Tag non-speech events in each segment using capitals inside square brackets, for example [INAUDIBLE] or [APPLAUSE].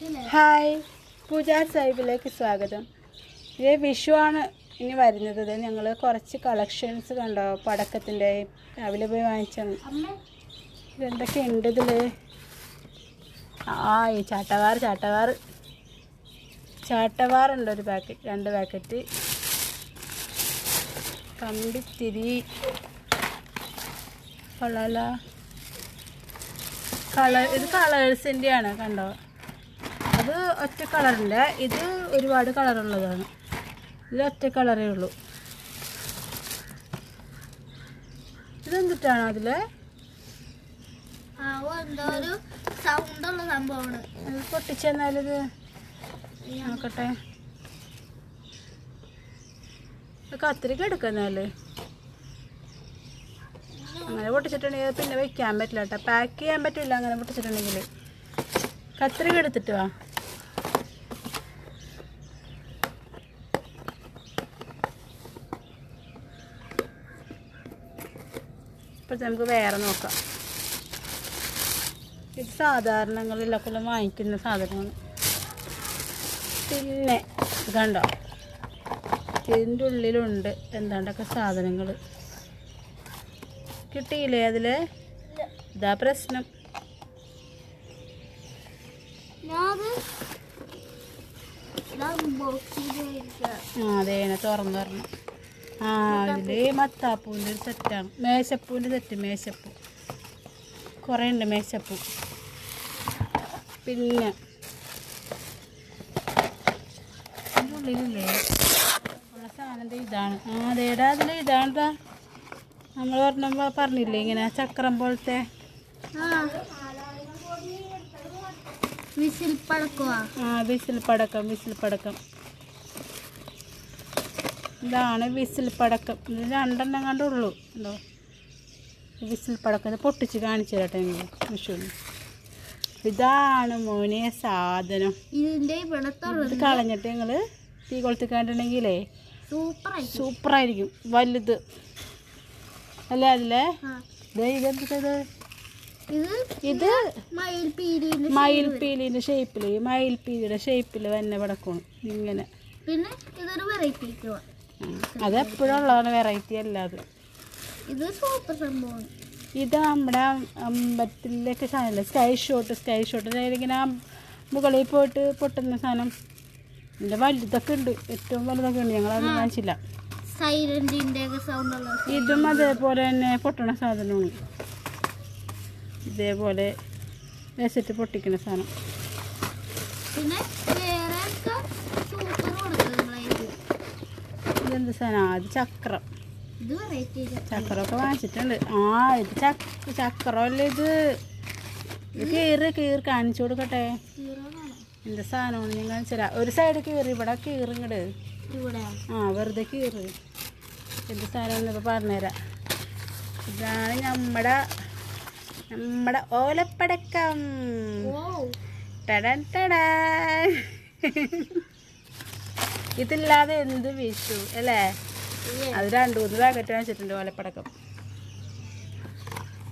Hi. പൂജ സൈബിലേക്ക് സ്വാഗതം. ഇത് വിഷുവാണ് ഇനി വരുന്നത്. ഇത് ഞങ്ങൾ കുറച്ച് കളക്ഷൻസ് കണ്ടോ? പടക്കത്തിന്റെ രാവിലെ പോയി വാങ്ങിച്ചാണ് ഇതെന്തൊക്കെ ഉണ്ട് ഇതിൽ ആ ഈ ചാട്ടവാർ ചാട്ടവാർ ചാട്ടവാറുണ്ട് ഒരു പാക്കറ്റ് രണ്ട് പാക്കറ്റ് കമ്പിത്തിരി. കൊള്ളാല കളർ ഇത് കളേഴ്സിന്റെ ആണ് കണ്ടോ? അത് ഒറ്റ കളറിന്റെ ഇത് ഒരുപാട് കളറുള്ളതാണ്. ഇത് ഒറ്റ കളറേ ഉള്ളൂ. ഇതെന്തിട്ടാണ് അതിൽ? സംഭവമാണ്. പൊട്ടിച്ചെന്നാലിത്? നോക്കട്ടെ. കത്തിരിക്ക എടുക്കുന്നാൽ അങ്ങനെ പൊട്ടിച്ചിട്ടുണ്ടെങ്കിൽ പിന്നെ വെക്കാൻ പറ്റില്ല കേട്ടോ. പാക്ക് ചെയ്യാൻ പറ്റില്ല അങ്ങനെ പൊട്ടിച്ചിട്ടുണ്ടെങ്കിൽ. കത്രിക എടുത്തിട്ട് വാ. ഇപ്പം നമുക്ക് വേറെ നോക്കാം. ഇത് സാധാരണങ്ങളിലൊക്കെ വാങ്ങിക്കുന്ന സാധനമാണ് പിന്നെ കണ്ടോ? ഇതിന്റെ ഉള്ളിലുണ്ട് എന്താണ്ടൊക്കെ സാധനങ്ങൾ. കിട്ടിയില്ലേ അതിൽ ഇതാ പ്രശ്നം. അതെ തുറന്നു പറഞ്ഞു ആ ഇതിൽ മത്താപ്പൂവിന്റെ ഒരു സെറ്റാണ് മേശപ്പൂവിന്റെ സെറ്റ് മേശപ്പൂ. കുറേ ഉണ്ട് മേശപ്പൂ. പിന്നെ ഇതിന്റെ ഉള്ളിലില്ലേ? ഉള്ള സാധനം ഇതാണ്. ആ അതേടാ അതിൽ ഇതാണ്ടാ നമ്മൾ പറഞ്ഞപ്പോൾ പറഞ്ഞില്ലേ ഇങ്ങനെ ചക്രം പോലത്തെ? വിസിൽ പടക്കുവാ. ആ വിസിൽ പടക്കം വിസിൽ പടക്കം. ഇതാണ് വിസിൽ പടക്കം ഇത് രണ്ടെണ്ണം കണ്ടുള്ളൂ ഉണ്ടോ വിസിൽ പടക്കം ഇത് പൊട്ടിച്ച് കാണിച്ചു തരട്ടെ നിങ്ങൾ വിഷുവിന് ഇതാണ് മോനെ സാധനം. ഇവിടെ ഇത് കളഞ്ഞിട്ട് ഞങ്ങൾ തീ കൊളുത്തി കണ്ടിട്ടുണ്ടെങ്കിലേ സൂപ്പറായിരിക്കും. വലുത്. അല്ല അതിലെ? ഇതെന്ത് ഇത്? ഇത് മയിൽ പീരിന്റെ മയിൽപ്പീലിന്റെ ഷേപ്പിൽ മയിൽപ്പീലിയുടെ ഷേപ്പിൽ തന്നെ പടക്കണം ഇങ്ങനെ. പിന്നെ ഇതൊരു വെറൈറ്റി ഉം. അതെപ്പോഴുള്ളതാണ് വെറൈറ്റി അല്ല അത്. ഇത് സൂപ്പർ സംഭവം. ഇത് നമ്മുടെ അമ്പലത്തിലേക്ക് സാധനമില്ല സ്കൈ ഷോട്ട് സ്കൈ ഷോട്ട് ഇങ്ങനെ മുകളിൽ പോയിട്ട് പൊട്ടുന്ന സാധനം. ഇതിന്റെ വലുതൊക്കെ ഉണ്ട്. ഏറ്റവും വലുതൊക്കെ ഉണ്ട്. ഞങ്ങളത് കാണിച്ചില്ല. ഇതും അതേപോലെ തന്നെ പൊട്ടണ സാധനമാണ്. ഇതേപോലെ വെച്ചിട്ട് പൊട്ടിക്കുന്ന സാധനം. പിന്നെ വേറെ സൂപ്പർ കൊടുക്കുന്നത് ഇതെന്ത് സാധനം? അത് ചക്രം. ചക്രമൊക്കെ വാങ്ങിച്ചിട്ടുണ്ട്. ആ ഇത് ചക്ര ചക്രമല്ല ഇത്? ഇത് കീറ് കീറ് കാണിച്ചു കൊടുക്കട്ടെ. എന്ത് സാധനമാണ് ഞാൻ കാണിച്ചുതരാം ഒരു സൈഡ് കീറി ഇവിടെ കീറിങ്ങട് ആ വെറുതെ കീറ്. എന്ത് സാധനമാണെന്ന് ഇപ്പോൾ പറഞ്ഞുതരാം. ഇതാണ് നമ്മുടെ നമ്മുടെ ഓലപ്പടക്കം. ടടൻ ടടാൻ. ഇതില്ലാതെ എന്ത് വിഷു അല്ലേ? അത് രണ്ടു മൂന്ന് പാക്കറ്റ് വാങ്ങിച്ചിട്ടുണ്ട് ഓലപ്പടക്കം.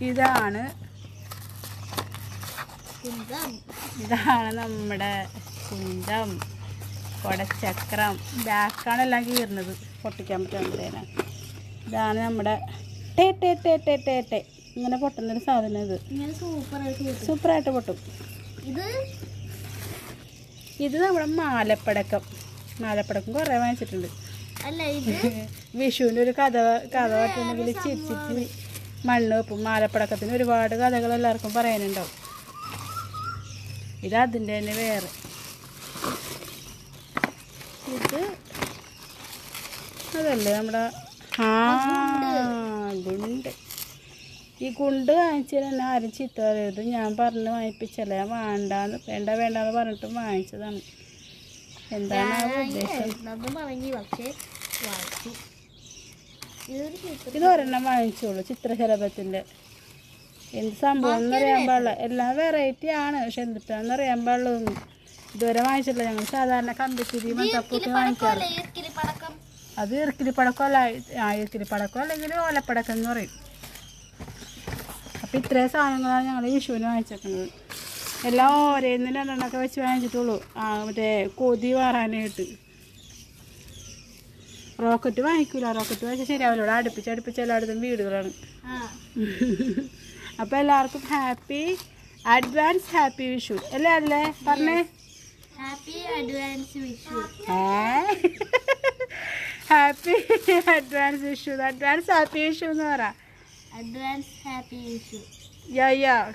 ഇതാണ് ഇതാണ് നമ്മുടെ കുന്തം കൊടച്ചക്രം. ബാക്കാണ് എല്ലാം കീറുന്നത് പൊട്ടിക്കാൻ പറ്റാൻ ഇതാണ് നമ്മുടെ ടേ ടേ ടേ ടേ ടേ ടേ. ഇങ്ങനെ പൊട്ടുന്നൊരു സാധനം ഇത്. സൂപ്പറായിട്ട് പൊട്ടും. ഇത്? ഇത് നമ്മുടെ മാലപ്പടക്കം. മാലപ്പടക്കം കുറേ വാങ്ങിച്ചിട്ടുണ്ട്. [LAUGHS] വിഷുവിന്റെ ഒരു കഥ കഥ പറ്റുന്നെങ്കിൽ ചിരിച്ചിട്ട് മണ്ണ് വെപ്പും മാലപ്പടക്കത്തിന് ഒരുപാട് കഥകൾ എല്ലാവർക്കും പറയാനുണ്ടാവും. ഇത് അതിന്റെ തന്നെ വേറെ. ഇത് അതല്ലേ നമ്മുടെ? ആ ഗുണ്ട്. ഈ ഗുണ്ട് വാങ്ങിച്ചതിന് എന്നെ ആരും ചീത്ത പറയരുത്. ഞാൻ പറഞ്ഞ് വാങ്ങിപ്പിച്ചല്ലേ വേണ്ടാന്ന് വേണ്ട വേണ്ടാന്ന് പറഞ്ഞിട്ട് വാങ്ങിച്ചതാണ്. എന്താണ് പക്ഷേ വായിച്ചു ഇത് ഒരെണ്ണം വാങ്ങിച്ചോളൂ ചിത്രശലഭത്തിന്റെ എന്ത് സംഭവം എന്നറിയാൻ പാടില്ല. എല്ലാം വെറൈറ്റി ആണ് പക്ഷെ എന്തിട്ടാന്ന് അറിയാൻ പാടുള്ളൂ ഇതുവരെ വാങ്ങിച്ചിട്ടില്ല. ഞങ്ങൾ സാധാരണ കമ്പിത്തിരി മത്തപ്പൊക്കെ വാങ്ങിക്കാറ്. പടക്കം. അത് ഇറക്കിലി പടക്കമല്ല ആ ഇറക്കിലി പടക്കം അല്ലെങ്കിൽ ഓലപ്പടക്കം എന്ന് പറയും. അപ്പം ഇത്രയും സാധനങ്ങളാണ് ഞങ്ങൾ വിഷുവിന് വാങ്ങിച്ചേക്കുന്നത്. എല്ലാം ഓരോന്ന് രണ്ടെണ്ണമൊക്കെ വെച്ച് വാങ്ങിച്ചിട്ടുള്ളൂ. ആ മറ്റേ കൊതി വാറാനായിട്ട്. റോക്കറ്റ് വാങ്ങിക്കൂല. റോക്കറ്റ് വാങ്ങിച്ചാൽ ശരിയാവില്ല. ഇവിടെ അടുപ്പിച്ച് അടുപ്പിച്ച് എല്ലായിടത്തും വീടുകളാണ്. [LAUGHS] അപ്പോൾ എല്ലാവർക്കും ഹാപ്പി അഡ്വാൻസ് ഹാപ്പി വിഷു. അല്ലേ അല്ലേ? പറഞ്ഞേ. Happy advance Vishu. [LAUGHS] Happy advance Vishu. Advance happy Vishu എന്ന് പറ. Advance happy Vishu. Yeah yeah.